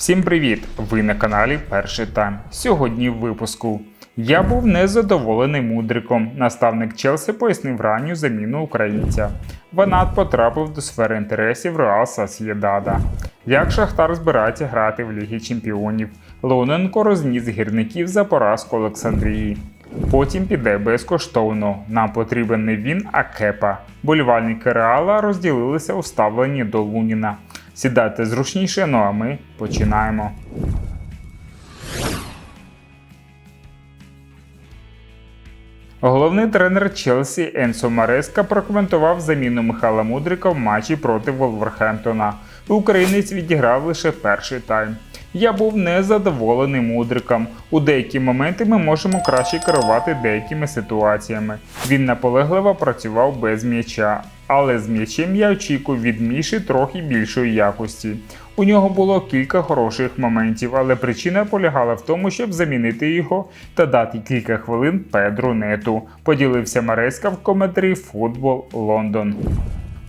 Всім привіт! Ви на каналі Перший Тайм. Сьогодні в випуску. Я був незадоволений мудриком. Наставник Челсі пояснив ранню заміну українця. Ванат потрапив до сфери інтересів Реал Сасєдада. Як Шахтар збирається грати в Лігі Чемпіонів? Леоненко розніс гірників за поразку Олександрії. Потім піде безкоштовно. Нам потрібен не він, а кепа. Болівальники Реала розділилися у ставленні до Луніна. Сідайте зручніше, ну а ми починаємо. Головний тренер Челсі Енсо Мареска прокоментував заміну Михайла Мудрика в матчі проти Волверхемптона. Українець відіграв лише перший тайм. Я був незадоволений мудриком. У деякі моменти ми можемо краще керувати деякими ситуаціями. Він наполегливо працював без м'яча, але з м'ячем я очікую від Міші трохи більшої якості. У нього було кілька хороших моментів, але причина полягала в тому, щоб замінити його та дати кілька хвилин Педру Нету. Поділився Мареська в коментарі Футбол Лондон.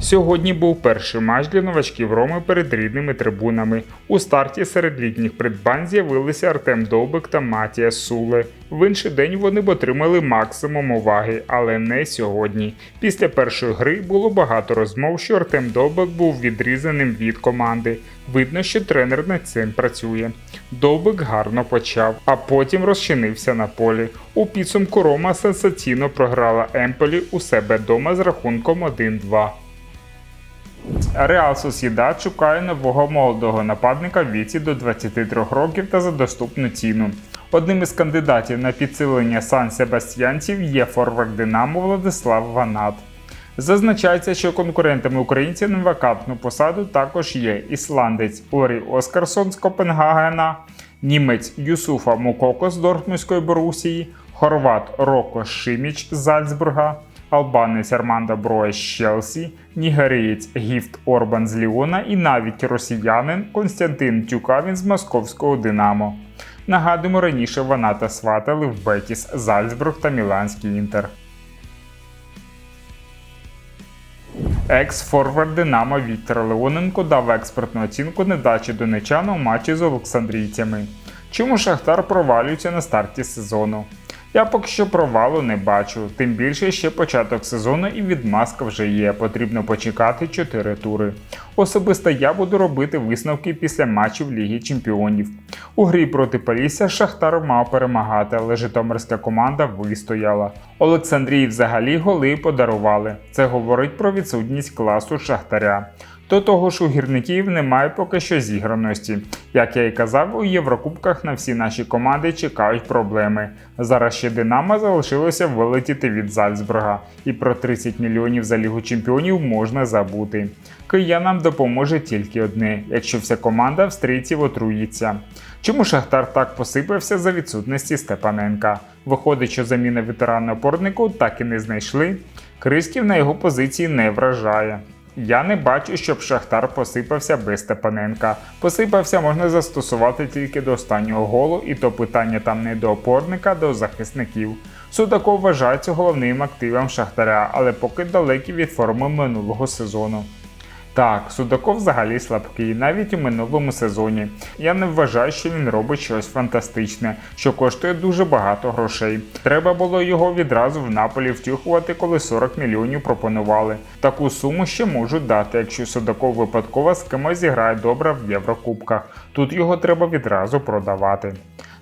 Сьогодні був перший матч для новачків Роми перед рідними трибунами. У старті серед літніх придбань з'явилися Артем Довбик та Матія Суле. В інший день вони б отримали максимум уваги, але не сьогодні. Після першої гри було багато розмов, що Артем Довбик був відрізаним від команди. Видно, що тренер над цим працює. Довбик гарно почав, а потім розчинився на полі. У підсумку Рома сенсаційно програла Емполі у себе дома з рахунком 1-2. Реал Сосідад шукає нового молодого нападника в віці до 23 років та за доступну ціну. Одним із кандидатів на підсилення сан себастьянців є форвард Динамо Владислав Ванат. Зазначається, що конкурентами українців на вакантну посаду також є ісландець Орі Оскарсон з Копенгагена, німець Юсуфа Мукоко з Дортмундської Борусії, хорват Роко Шиміч з Зальцбурга, албанець Армандо Броя з Челсі, нігерієць Гіфт Орбан з Ліона і навіть росіянин Константин Тюкавін з московського Динамо. Нагадуємо, раніше Ваната сватали в Бетіс, Зальцбург та Міланський Інтер. Екс-форвард Динамо Віктор Леоненко дав експертну оцінку недачі донечана у матчі з олександрійцями. Чому Шахтар провалюється на старті сезону? Я поки що провалу не бачу, тим більше ще початок сезону і відмазка вже є. Потрібно почекати 4 тури. Особисто я буду робити висновки після матчів Ліги Чемпіонів. У грі проти Полісся Шахтар мав перемагати, але Житомирська команда вистояла. Олександрії взагалі голи подарували. Це говорить про відсутність класу Шахтаря. До того ж, у гірників немає поки що зіграності. Як я і казав, у Єврокубках на всі наші команди чекають проблеми. Зараз ще Динамо залишилося вилетіти від Зальцбурга, і про 30 мільйонів за Лігу Чемпіонів можна забути. Киянам допоможе тільки одне, якщо вся команда австрійців отруїться. Чому Шахтар так посипався за відсутності Степаненка? Виходить, що заміна ветерана опорнику так і не знайшли. Криськів на його позиції не вражає. Я не бачу, щоб Шахтар посипався без Степаненка. Посипався можна застосувати тільки до останнього голу, і то питання там не до опорника, а до захисників. Судаков вважається головним активом Шахтаря, але поки далекі від форми минулого сезону. Так, Судаков взагалі слабкий, навіть у минулому сезоні. Я не вважаю, що він робить щось фантастичне, що коштує дуже багато грошей. Треба було його відразу в наполі втюхувати, коли 40 мільйонів пропонували. Таку суму ще можуть дати, якщо Судаков випадково з кимось зіграє добре в Єврокубках. Тут його треба відразу продавати.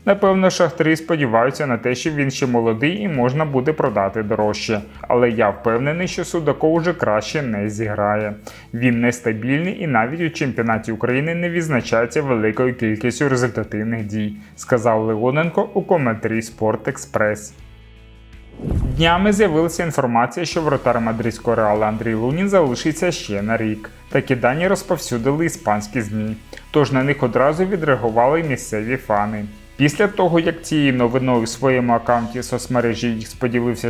Напевно, шахтарі сподіваються на те, що він ще молодий і можна буде продати дорожче. Але я впевнений, що Судаков уже краще не зіграє. Він нестабільний і навіть у чемпіонаті України не відзначається великою кількістю результативних дій, сказав Леоненко у коментарі Спорт Експрес. Днями з'явилася інформація, що вратар мадридського реала Андрій Лунін залишиться ще на рік. Такі дані розповсюдили іспанські ЗМІ, тож на них одразу відреагували місцеві фани. Після того, як цією новиною в своєму аккаунті соцмережі їх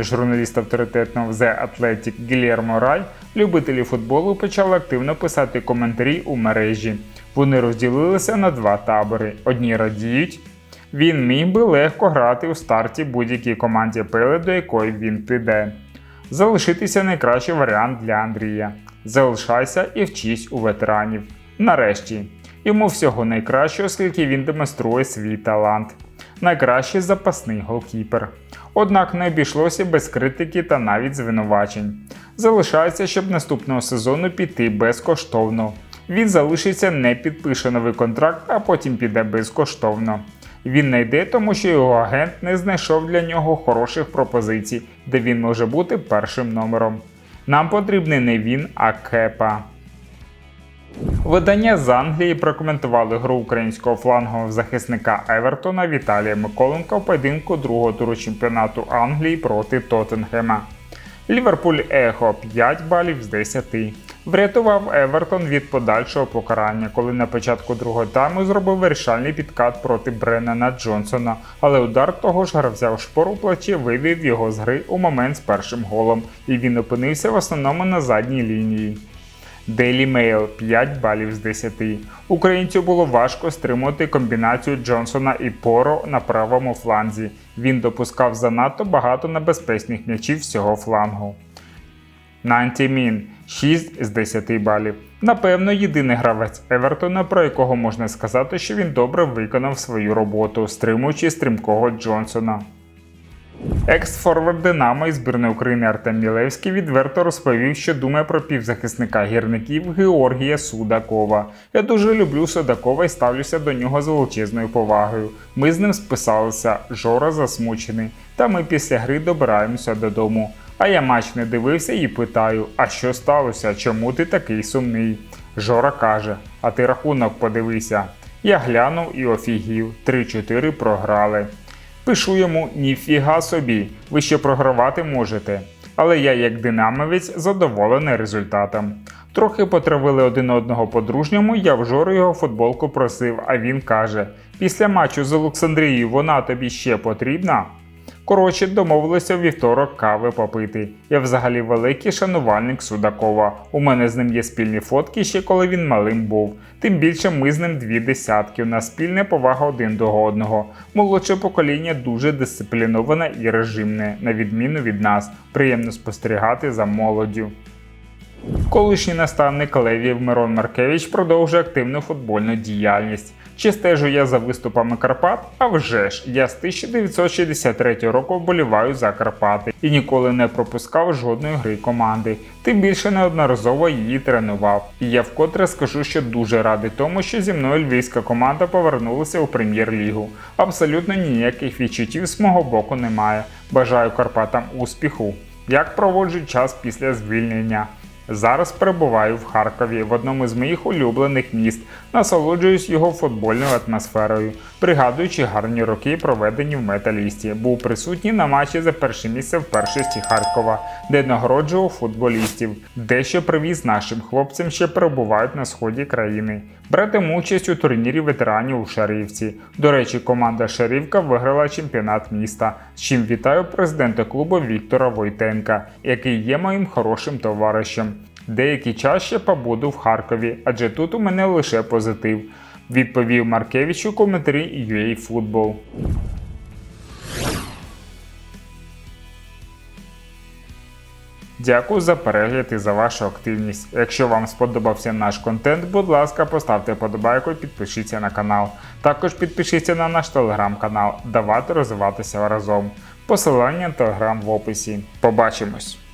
журналіст авторитетного The Athletic Гільєрмо Рай, любителі футболу почали активно писати коментарі у мережі. Вони розділилися на два табори. Одні радіють. Він міг би легко грати у старті будь-якій команді Пеле, до якої він піде. Залишитися найкращий варіант для Андрія. Залишайся і вчись у ветеранів. Нарешті, йому всього найкращого, оскільки він демонструє свій талант. Найкращий запасний голкіпер. Однак не обійшлося без критики та навіть звинувачень. Залишається, щоб наступного сезону піти безкоштовно. Він залишиться, не підпише новий контракт, а потім піде безкоштовно. Він не йде, тому що його агент не знайшов для нього хороших пропозицій, де він може бути першим номером. Нам потрібний не він, а кепа. Видання з Англії прокоментували гру українського флангового захисника Евертона Віталія Миколенка в поєдинку другого туру чемпіонату Англії проти Тоттенхема. Ліверпуль Ехо 5 балів з 10. Врятував Евертон від подальшого покарання, коли на початку другого тайму зробив вирішальний підкат проти Бреннана Джонсона, але удар того ж гравця у шпору плечі вивів його з гри у момент з першим голом, і він опинився в основному на задній лінії. Daily Mail 5 балів з 10. Українцю було важко стримувати комбінацію Джонсона і Поро на правому фланзі. Він допускав занадто багато небезпечних м'ячів всього флангу. Нанті Мін 6 з 10 балів. Напевно, єдиний гравець Евертона, про якого можна сказати, що він добре виконав свою роботу, стримуючи стрімкого Джонсона. Екс-форвард Динамо і збірної України Артем Мілевський відверто розповів, що думає про півзахисника гірників Георгія Судакова. Я дуже люблю Судакова і ставлюся до нього з величезною повагою. Ми з ним списалися, Жора засмучений, та ми після гри добираємося додому. А я матч не дивився і питаю: а що сталося? Чому ти такий сумний? Жора каже: А ти рахунок подивися. Я глянув і офігів. 3-4 програли. Пишу йому ніфіга собі, ви ще програвати можете. Але я, як динамовець, задоволений результатом. Трохи потравили один одного по-дружньому, я в Жору його футболку просив, а він каже: після матчу з Олександрією вона тобі ще потрібна. Коротше, домовилися вівторок кави попити. Я взагалі великий шанувальник Судакова. У мене з ним є спільні фотки ще коли він малим був. Тим більше ми з ним дві десятки. У нас спільна повага один до одного. Молодше покоління дуже дисципліноване і режимне, на відміну від нас. Приємно спостерігати за молоддю. Колишній наставник Левів Мирон Маркевич продовжує активну футбольну діяльність. Чи стежу я за виступами Карпат? А вже ж, я з 1963 року вболіваю за Карпати і ніколи не пропускав жодної гри команди. Тим більше неодноразово її тренував. І я вкотре скажу, що дуже радий тому, що зі мною львівська команда повернулася у прем'єр-лігу. Абсолютно ніяких відчуттів з мого боку немає. Бажаю Карпатам успіху. Як проводжу час після звільнення? Зараз перебуваю в Харкові в одному з моїх улюблених міст, насолоджуюсь його футбольною атмосферою, пригадуючи гарні роки, проведені в металісті. Був присутній на матчі за перше місце в першості Харкова, де нагороджував футболістів. Дещо привіз нашим хлопцям, що перебувають на сході країни. Братиму участь у турнірі ветеранів у Шарівці. До речі, команда Шарівка виграла чемпіонат міста. З чим вітаю президента клубу Віктора Войтенка, який є моїм хорошим товаришем. Деякий час ще побуду в Харкові, адже тут у мене лише позитив. Відповів Маркевич у коментарі UA Football. Дякую за перегляд і за вашу активність. Якщо вам сподобався наш контент, будь ласка, поставте подобайку і підпишіться на канал. Також підпишіться на наш телеграм-канал. Давайте розвиватися разом. Посилання на телеграм в описі. Побачимось!